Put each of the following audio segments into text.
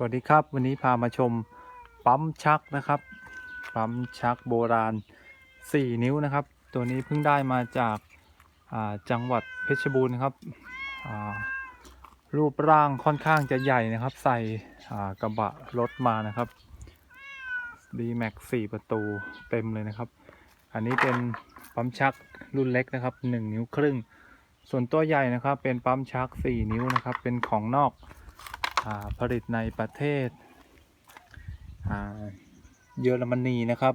สวัสดีครับ วันนี้พามาชมปั๊มชักนะครับ ปั๊มชักโบราณ 4 นิ้วนะครับ ตัวนี้เพิ่งได้มาจากาจังหวัดเพชรบูรณ์ครับรูปร่างค่อนข้างจะใหญ่นะครับ ใส่กระบะรถมานะครับ d m a x 4 ประตูเต็มเลยนะครับ อันนี้เป็นปั๊มชักรุ่นเล็กนะครับ 1 นิ้วครึ่ง ส่วนตัวใหญ่นะครับ เป็นปั๊มชัก 4 นิ้วนะครับ เป็นของนอก ผลิตในประเทศเยอรมนีนะครับ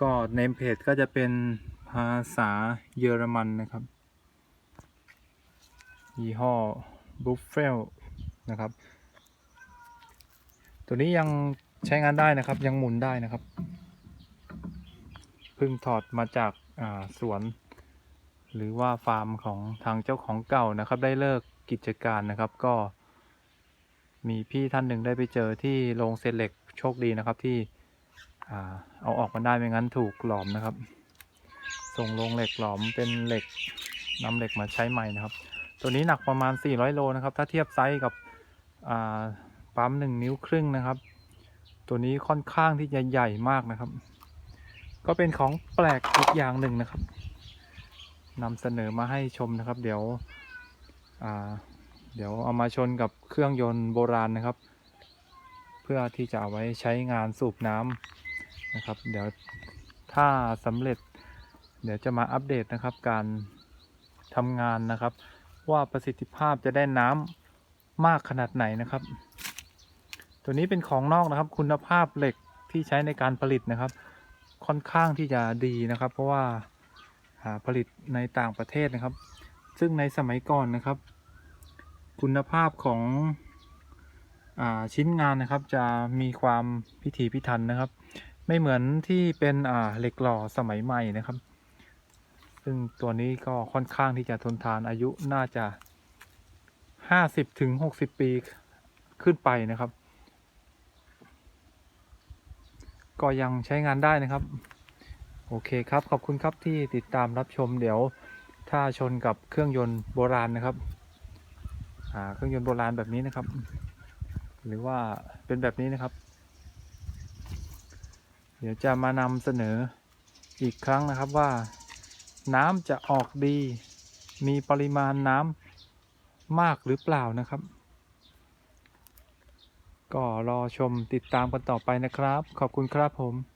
ก็เนมเพจก็จะเป็นภาษาเยอรมันนะครับ ยี่ห้อบุฟเฟลนะครับ ตัวนี้ยังใช้งานได้นะครับยังหมุนได้นะครับ เพิ่งถอดมาจากาสวน หรือว่าฟาร์มของทางเจ้าของเก่านะครับ ได้เลิกกิจการนะครับ ก็ มีพี่ท่านหนึ่งได้ไปเจอที่โรงเศษเหล็กโชคดีนะครับที่เอาออกมาได้ไม่งั้นถูกหลอมนะครับ ส่งโรงเหล็กหลอมเป็นเหล็กนำเหล็กมาใช้ใหม่นะครับ ตัวนี้หนักประมาณ 400 โลนะครับ ถ้าเทียบไซส์กับปั๊มหนึ่งนิ้วครึ่งนะครับ ตัวนี้ค่อนข้างที่จะใหญ่มากนะครับ ก็เป็นของแปลกอีกอย่างหนึ่งนะครับ นำเสนอมาให้ชมนะครับ เดี๋ยวเดี๋ยวเอามาชนกับเครื่องยนต์โบราณนะครับ เพื่อที่จะเอาไว้ใช้งานสูบน้ำนะครับ เดี๋ยวถ้าสำเร็จ เดี๋ยวจะมาอัปเดตนะครับ การทำงานนะครับ ว่าประสิทธิภาพจะได้น้ำมากขนาดไหนนะครับ ตัวนี้เป็นของนอกนะครับ คุณภาพเหล็กที่ใช้ในการผลิตนะครับ ค่อนข้างที่จะดีนะครับ เพราะว่า ผลิตในต่างประเทศนะครับ ซึ่งในสมัยก่อนนะครับ คุณภาพของอชิ้นงานนะครับ จะมีความพิถีพิถันนะครับ ไม่เหมือนที่เป็นเหล็กหล่อสมัยใหม่นะครับ ซึ่งตัวนี้ก็ค่อนข้างที่จะทนทานอายุน่าจะห้าสิบถึงหกสิบปีขึ้นไปนะครับ ก็ยังใช้งานได้นะครับ โอเคครับ ขอบคุณครับที่ติดตามรับชมเดี๋ยวถ้าชนกับเครื่องยนต์โบราณนะครับอ่าเครื่องยนต์โบราณแบบนี้นะครับ หรือว่าเป็นแบบนี้นะครับ เดี๋ยวจะมานำเสนออีกครั้งนะครับว่า น้ำจะออกดี มีปริมาณน้ำมากหรือเปล่านะครับ ก็รอชมติดตามกันต่อไปนะครับ ขอบคุณครับผม